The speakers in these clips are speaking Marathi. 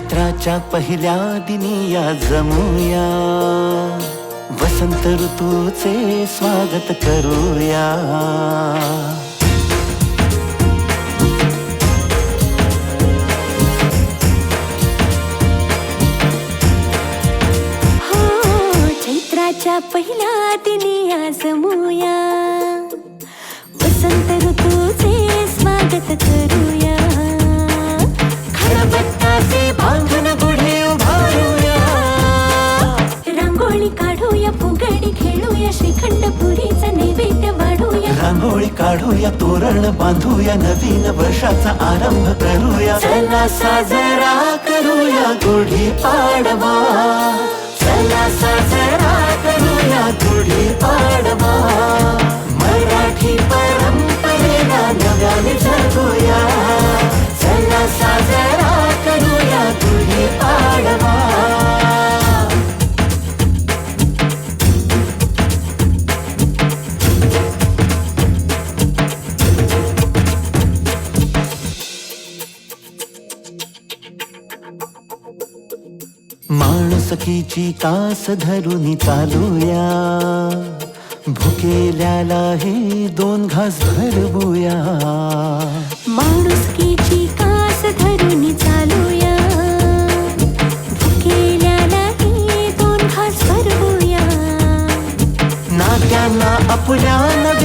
चैत्राच्या पहिल्या दिनी या जमूया. वसंत ऋतूचे स्वागत करूया. हो चैत्राच्या पहिल्या दिनी या बांधून गुढी उभारूया. रांगोळी काढूया फुगडी खेळूया श्रीखंड पुरीचा नैवेद्य वाढूया. रांगोळी काढूया तोरण बांधूया नवीन वर्षाचा आरंभ करूया. चला साजरा करूया गुढी पाडवा. माणुसकीची कास धरून चालूया. भुकेल्याला हे दोन घास भरवूया. माणुसकीची कास धरून चालूया. भुकेल्यालाही दोन घास भरवूया. नात्यांना आपल्या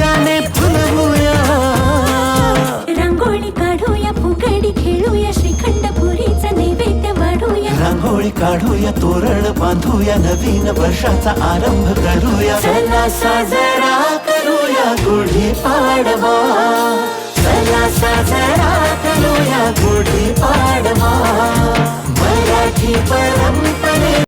रांगोळी काढूया तोरण बांधूया नवीन वर्षाचा आरंभ करूया. चला साजरा करूया गुढी पाडवा. चला साजरा करूया गुढी पाडवा. मराठी परंपरा